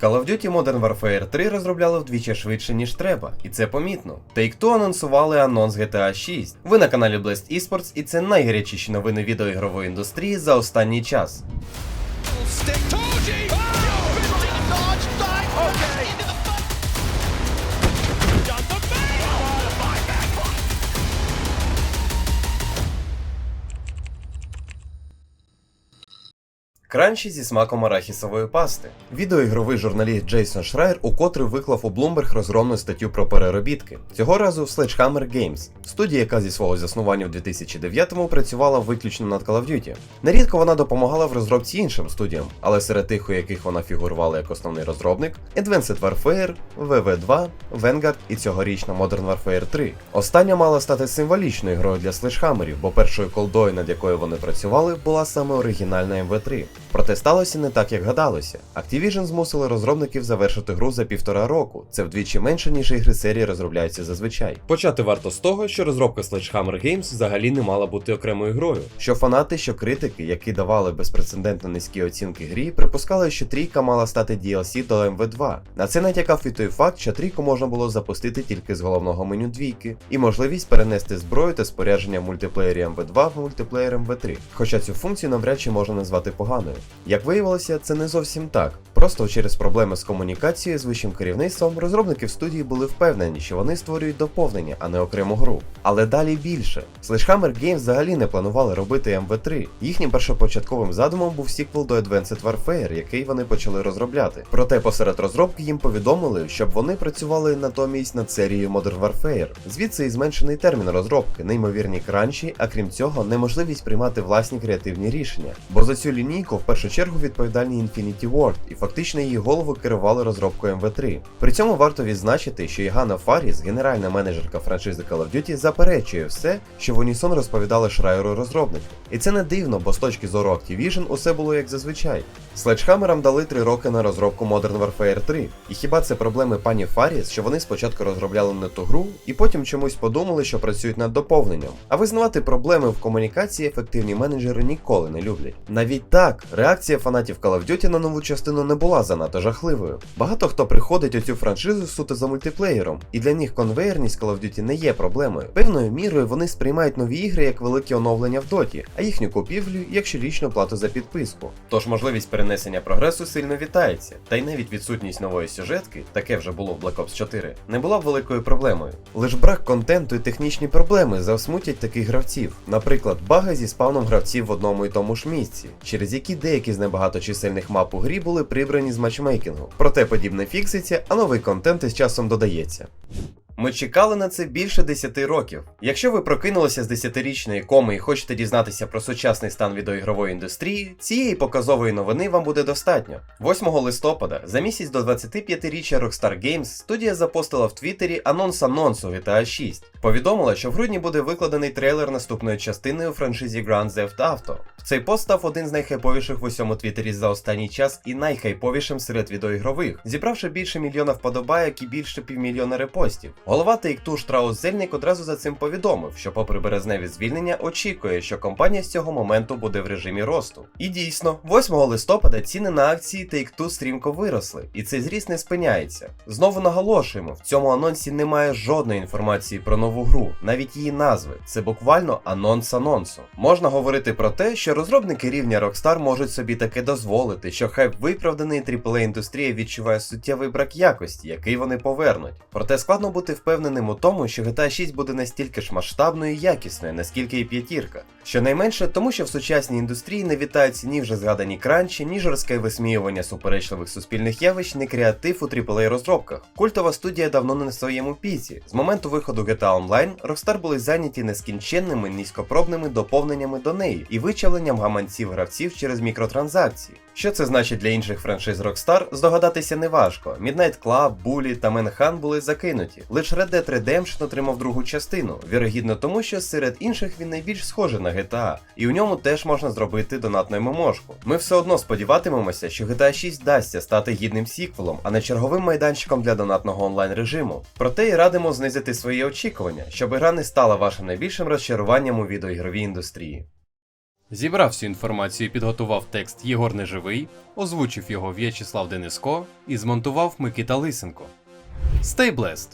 Call of Duty Modern Warfare 3 розробляли вдвічі швидше, ніж треба, і це помітно. Take-Two анонсували анонс GTA 6. Ви на каналі Blast Esports, і це найгарячіші новини відеоігрової індустрії за останній час. Кранчі зі смаком арахісової пасти. Відеоігровий журналіст Джейсон Шрайер укотре виклав у Bloomberg розгромну статтю про переробітки. Цього разу в Sledgehammer Games, студія, яка зі свого заснування в 2009-му працювала виключно над Call of Duty. Нерідко вона допомагала в розробці іншим студіям, але серед тих, у яких вона фігурувала як основний розробник, Advanced Warfare, VV2, Vanguard і цьогорічна Modern Warfare 3. Остання мала стати символічною грою для слешхамерів, бо першою колдою, над якою вони працювали, була саме оригінальна MV3. Проте сталося не так, як гадалося. Activision змусили розробників завершити гру за півтора року. Це вдвічі менше, ніж ігри серії розробляються зазвичай. Почати варто з того, що розробка Sledgehammer Games взагалі не мала бути окремою грою. Що фанати, що критики, які давали безпрецедентно низькі оцінки грі, припускали, що трійка мала стати DLC до MV2. На це натякав і той факт, що трійку можна було запустити тільки з головного меню двійки, і можливість перенести зброю та спорядження в мультиплеєрі MV2 в мультиплеєр MV3. Хоча цю функцію навряд чи можна назвати поганою. Як виявилося, це не зовсім так. Просто через проблеми з комунікацією з вищим керівництвом розробники в студії були впевнені, що вони створюють доповнення, а не окрему гру. Але далі більше. Sledgehammer Games взагалі не планували робити MV3. Їхнім першопочатковим задумом був сіквел до Advanced Warfare, який вони почали розробляти. Проте посеред розробки їм повідомили, щоб вони працювали натомість над серією Modern Warfare. Звідси і зменшений термін розробки, неймовірні кранчі, а крім цього, неможливість приймати власні креативні рішення. Бо за цю лінійку в першу чергу відповідальні Infinity Ward, і фактично її голову керували розробкою MV3. При цьому варто відзначити, що Ігана Фаріс, генеральна менеджерка франшизи Call of Duty, заперечує все, що в унісон розповідали Шрайеру розробники. І це не дивно, бо з точки зору Activision усе було як зазвичай. Следжхамерам дали 3 роки на розробку Modern Warfare 3. І хіба це проблеми пані Фаріс, що вони спочатку розробляли не ту гру, і потім чомусь подумали, що працюють над доповненням. А визнавати проблеми в комунікації ефективні менеджери ніколи не люблять. Навіть так, реакція фанатів Call of Duty на нову частину не була занадто жахливою. Багато хто приходить у цю франшизу суто за мультиплеєром, і для них конвейерність Call of Duty не є проблемою. Певною мірою вони сприймають нові ігри як великі оновлення в доті, а їхню купівлю як щорічну плату за підписку. Тож можливість перенесення прогресу сильно вітається, та й навіть відсутність нової сюжетки, таке вже було в Black Ops 4, не була б великою проблемою. Лиш брак контенту і технічні проблеми засмутять таких гравців. Наприклад, баги зі спавном гравців в одному і тому ж місці, через які деякі з небагаточисельних мап у грі були прибрані з матчмейкінгу. Проте подібне фікситься, а новий контент із часом додається. Ми чекали на це більше 10 років. Якщо ви прокинулися з 10-річної коми і хочете дізнатися про сучасний стан відеоігрової індустрії, цієї показової новини вам буде достатньо. 8 листопада, за місяць до 25-річчя Rockstar Games, студія запостила в Твіттері анонс анонсу GTA 6. Повідомила, що в грудні буде викладений трейлер наступної частини у франшизі Grand Theft Auto. Цей пост став один з найхайповіших в усьому Твіттері за останній час і найхайповішим серед відеоігрових, зібравши більше мільйона вподобайок і більше півмільйона репостів. Голова Take-Two Штраус Зельник одразу за цим повідомив, що, попри березневі звільнення, очікує, що компанія з цього моменту буде в режимі росту. І дійсно, 8 листопада ціни на акції Take-Two стрімко виросли, і цей зріст не спиняється. Знову наголошуємо, в цьому анонсі немає жодної інформації про нову гру, навіть її назви. Це буквально анонс анонсу. Можна говорити про те, що розробники рівня Rockstar можуть собі таке дозволити, що хайп виправданий AAA індустрія відчуває суттєвий брак якості, який вони повернуть. Проте складно бути впевненим у тому, що GTA 6 буде настільки ж масштабною і якісною, наскільки і п'ятірка. Щонайменше тому, що в сучасній індустрії не вітаються ні вже згадані кранчі, ні жорстке висміювання суперечливих суспільних явищ, ні креатив у AAA розробках. Культова студія давно не на своєму піці. З моменту виходу GTA Online Rockstar були зайняті нескінченними низькопробними доповненнями до неї і вичавленням гаманців гравців через мікротранзакції. Що це значить для інших франшиз Rockstar, здогадатися неважко. Midnight Club, Bully та Manhunt були закинуті. Лише Red Dead Redemption отримав другу частину, вірогідно тому, що серед інших він найбільш схожий на GTA, і у ньому теж можна зробити донатну мемошку. Ми все одно сподіватимемося, що GTA 6 вдасться стати гідним сіквелом, а не черговим майданчиком для донатного онлайн режиму. Проте і радимо знизити свої очікування, щоб гра не стала вашим найбільшим розчаруванням у відеоігровій індустрії. Зібрав всю інформацію підготував текст Єгор Неживий, озвучив його В'ячеслав Дениско і змонтував Микита Лисенко. Stay blessed!